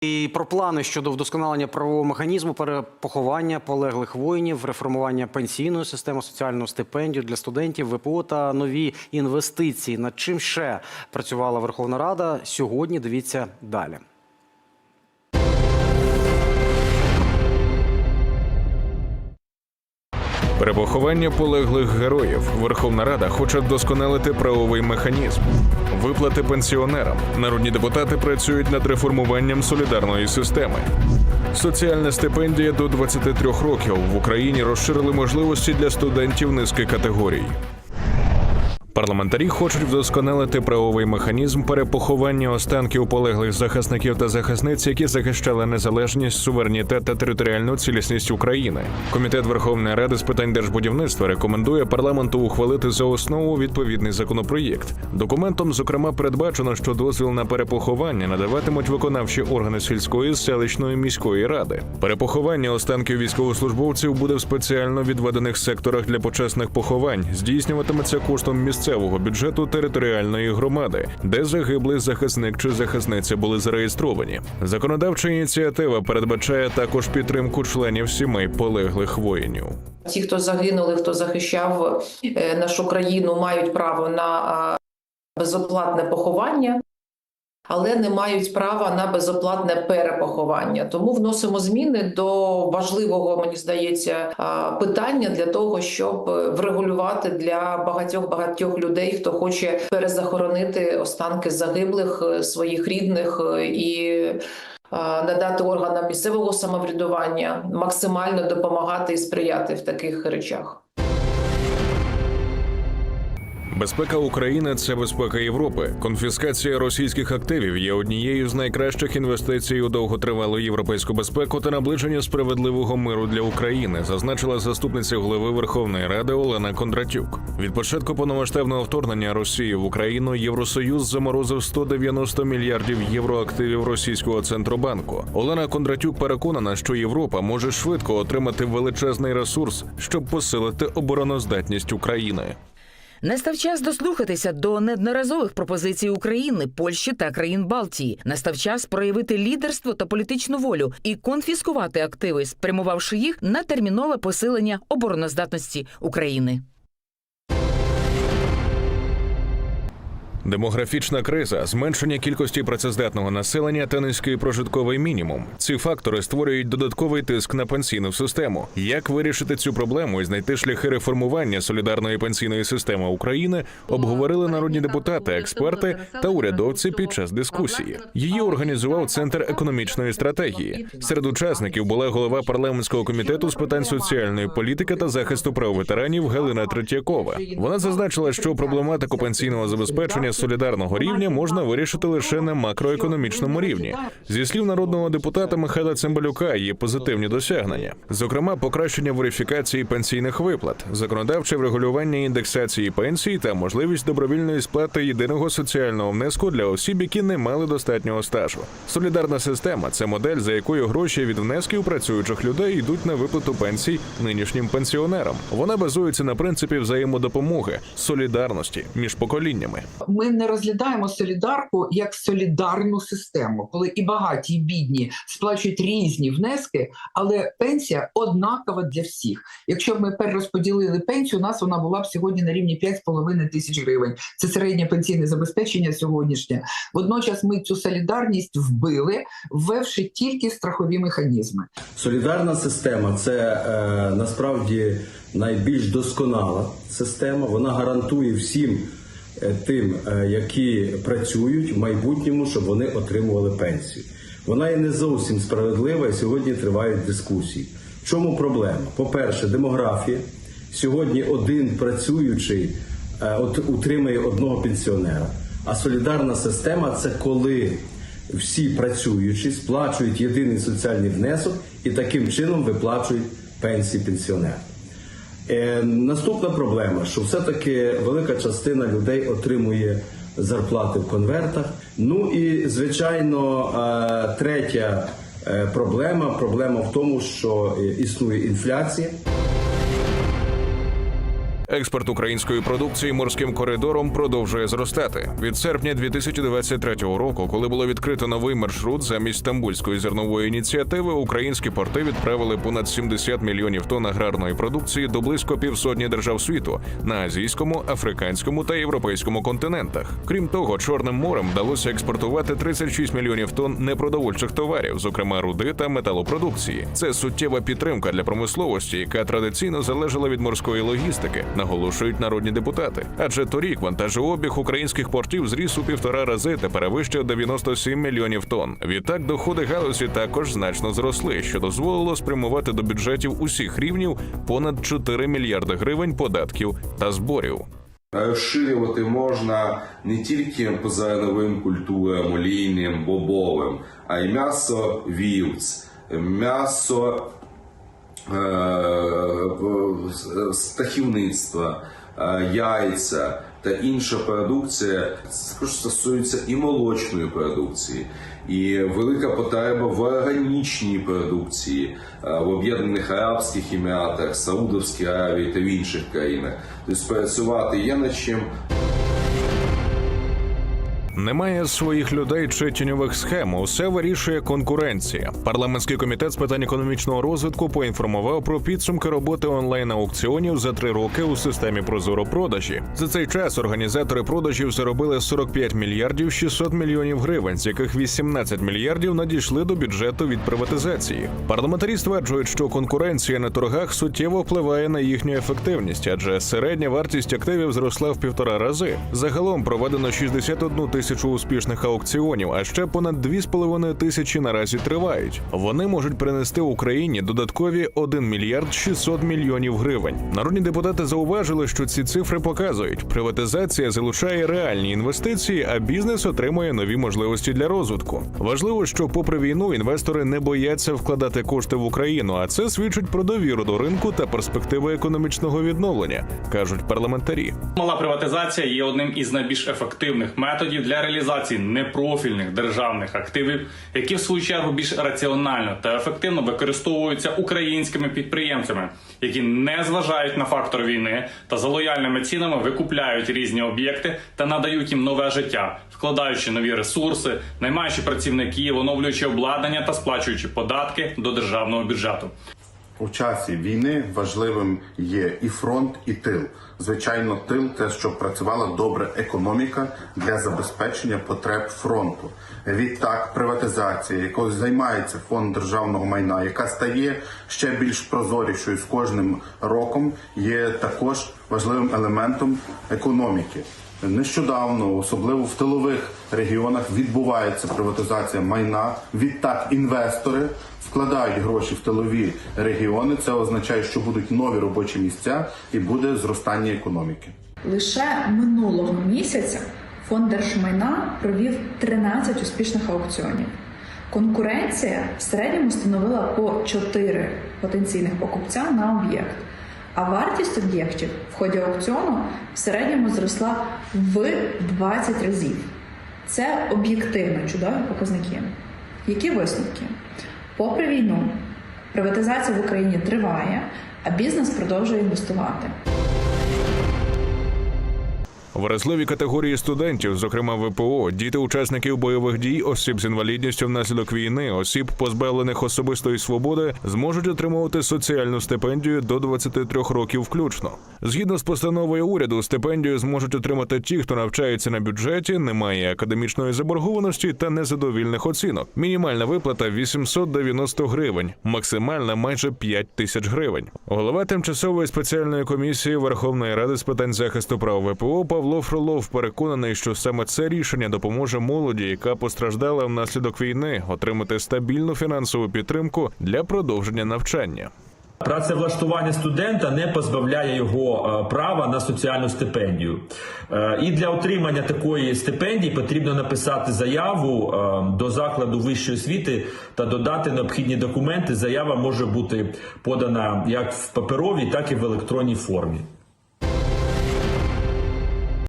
І про плани щодо вдосконалення правового механізму перепоховання полеглих воїнів, реформування пенсійної системи, соціальну стипендію для студентів, ВПО та нові інвестиції. Над чим ще працювала Верховна Рада сьогодні? Дивіться далі. Перепоховання полеглих героїв. Верховна Рада хоче вдосконалити правовий механізм. Виплати пенсіонерам. Народні депутати працюють над реформуванням солідарної системи. Соціальна стипендія до 23 років в Україні розширили можливості для студентів низки категорій. Парламентарі хочуть вдосконалити правовий механізм перепоховання останків полеглих захисників та захисниць, які захищали незалежність, суверенітет та територіальну цілісність України. Комітет Верховної Ради з питань держбудівництва рекомендує парламенту ухвалити за основу відповідний законопроєкт. Документом, зокрема, передбачено, що дозвіл на перепоховання надаватимуть виконавчі органи сільської, селищної міської ради. Перепоховання останків військовослужбовців буде в спеціально відведених секторах для почесних поховань. Здійснюватиметься коштом місцевого бюджету територіальної громади, де загиблий захисник чи захисниця були зареєстровані. Законодавча ініціатива передбачає також підтримку членів сімей полеглих воїнів. Ті, хто загинули, хто захищав е, нашу країну, мають право на безоплатне поховання, але не мають права на безоплатне перепоховання. Тому вносимо зміни до важливого, мені здається, питання для того, щоб врегулювати для багатьох багатьох людей, хто хоче перезахоронити останки загиблих е, своїх рідних е, і. Надати органам місцевого самоврядування максимально допомагати і сприяти в таких речах. Безпека України це безпека Європи. Конфіскація російських активів є однією з найкращих інвестицій у довготривалу європейську безпеку та наближення справедливого миру для України, зазначила заступниця голови Верховної Ради Олена Кондратюк. Від початку повномасштабного вторгнення Росії в Україну Євросоюз заморозив 190 мільярдів євро активів російського центробанку. Олена Кондратюк переконана, що Європа може швидко отримати величезний ресурс, щоб посилити обороноздатність України. Настав час дослухатися до неодноразових пропозицій України, Польщі та країн Балтії. Настав час проявити лідерство та політичну волю і конфіскувати активи, спрямувавши їх на термінове посилення обороноздатності України. Демографічна криза, зменшення кількості працездатного населення та низький прожитковий мінімум. Ці фактори створюють додатковий тиск на пенсійну систему. Як вирішити цю проблему і знайти шляхи реформування солідарної пенсійної системи України, обговорили народні депутати, експерти та урядовці під час дискусії. Її організував центр економічної стратегії. Серед учасників була голова парламентського комітету з питань соціальної політики та захисту прав ветеранів Галина Третьякова. Вона зазначила, що проблематику пенсійного забезпечення солідарного рівня можна вирішити лише на макроекономічному рівні. Зі слів народного депутата Михайла Цимбалюка є позитивні досягнення, зокрема, покращення верифікації пенсійних виплат, законодавче врегулювання індексації пенсій та можливість добровільної сплати єдиного соціального внеску для осіб, які не мали достатнього стажу. Солідарна система це модель, за якою гроші від внесків працюючих людей йдуть на виплату пенсій нинішнім пенсіонерам. Вона базується на принципі взаємодопомоги, солідарності між поколіннями. Ми не розглядаємо солідарку як солідарну систему, коли і багаті, і бідні сплачують різні внески, але пенсія однакова для всіх. Якщо б ми перерозподілили пенсію, у нас вона була б сьогодні на рівні 5,5 тисяч гривень. Це середнє пенсійне забезпечення сьогоднішнє. Водночас ми цю солідарність вбили, ввевши тільки страхові механізми. Солідарна система це е, насправді найбільш досконала система. Вона гарантує всім тим, е, які працюють в майбутньому, щоб вони отримували пенсію. Вона є не зовсім справедлива, і сьогодні тривають дискусії. В чому проблема? По-перше, демографія. Сьогодні один працюючий е, утримує одного пенсіонера. А солідарна система це коли всі працюючі сплачують єдиний соціальний внесок і таким чином виплачують пенсії пенсіонерам. Е, наступна проблема, що все-таки велика частина людей отримує зарплати в конвертах. Ну і звичайно, е, третя е, проблема проблема в тому, що існує інфляція. Експорт української продукції морським коридором продовжує зростати. Від серпня 2023 року, коли було відкрито новий маршрут замість стамбульської зернової ініціативи, українські порти відправили понад 70 мільйонів тонн аграрної продукції до близько півсотні держав світу на азійському, африканському та європейському континентах. Крім того, Чорним морем вдалося експортувати 36 мільйонів тонн непродовольчих товарів, зокрема руди та металопродукції. Це суттєва підтримка для промисловості, яка традиційно залежала від морської логістики, наголошують народні депутати. Адже торік вантажообіг українських портів зріс у півтора рази та перевищив 97 мільйонів тонн. Відтак доходи галузі також значно зросли, що дозволило спрямувати до бюджетів усіх рівнів понад 4 мільярди гривень податків та зборів. Розширювати можна не тільки зерновим культурам, олійним, бобовим, а й м'ясо вівць, м'ясо стахівництва, е, яйця та інша продукція. Також стосується і молочної продукції, і велика потреба в органічній продукції е, в Об'єднаних Арабських Еміратах, Саудовській Аравії та в інших країнах. Тобто працювати є над чим. Немає своїх людей чи тіньових схем. Усе вирішує конкуренція. Парламентський комітет з питань економічного розвитку поінформував про підсумки роботи онлайн аукціонів за три роки у системі Прозоро продажі. За цей час організатори продажів заробили 45 мільярдів 600 мільйонів гривень, з яких 18 мільярдів надійшли до бюджету від приватизації. Парламентарі стверджують, що конкуренція на торгах суттєво впливає на їхню ефективність, адже середня вартість активів зросла в півтора рази. Загалом проведено 61 тисячу успішних аукціонів, а ще понад 2,5 тисячі наразі тривають. Вони можуть принести Україні додаткові 1 мільярд 600 мільйонів гривень. Народні депутати зауважили, що ці цифри показують, приватизація залучає реальні інвестиції, а бізнес отримує нові можливості для розвитку. Важливо, що, попри війну, інвестори не бояться вкладати кошти в Україну, а це свідчить про довіру до ринку та перспективи економічного відновлення, кажуть парламентарі. Мала приватизація є одним із найбільш ефективних методів для реалізації непрофільних державних активів, які в свою чергу більш раціонально та ефективно використовуються українськими підприємцями, які не зважають на фактор війни та за лояльними цінами викупляють різні об'єкти та надають їм нове життя, вкладаючи нові ресурси, наймаючи працівників, оновлюючи обладнання та сплачуючи податки до державного бюджету. У часі війни важливим є і фронт, і тил. Звичайно, тил те, щоб працювала добре економіка для забезпечення потреб фронту. Відтак, приватизація, якою займається фонд державного майна, яка стає ще більш прозорішою з кожним роком, є також важливим елементом економіки. Нещодавно, особливо в тилових регіонах, відбувається приватизація майна. Відтак інвестори вкладають гроші в тилові регіони. Це означає, що будуть нові робочі місця і буде зростання економіки. Лише минулого місяця фонд держмайна провів 13 успішних аукціонів. Конкуренція в середньому становила по 4 потенційних покупця на об'єкт. А вартість об'єктів в ході аукціону в середньому зросла в 20 разів. Це об'єктивно чудові показники. Які висновки? Попри війну, приватизація в Україні триває, а бізнес продовжує інвестувати. Вразливі категорії студентів, зокрема ВПО, діти учасників бойових дій, осіб з інвалідністю внаслідок війни, осіб, позбавлених особистої свободи, зможуть отримувати соціальну стипендію до 23 років включно. Згідно з постановою уряду, стипендію зможуть отримати ті, хто навчається на бюджеті, не має академічної заборгованості та незадовільних оцінок. Мінімальна виплата 890 гривень, максимальна майже 5 тисяч гривень. Голова тимчасової спеціальної комісії Верховної Ради з питань захисту прав ВПО Павло Фролов переконаний, що саме це рішення допоможе молоді, яка постраждала внаслідок війни, отримати стабільну фінансову підтримку для продовження навчання. Працевлаштування студента не позбавляє його е, права на соціальну стипендію. Е, І для отримання такої стипендії потрібно написати заяву е, до закладу вищої освіти та додати необхідні документи. Заява може бути подана як в паперовій, так і в електронній формі.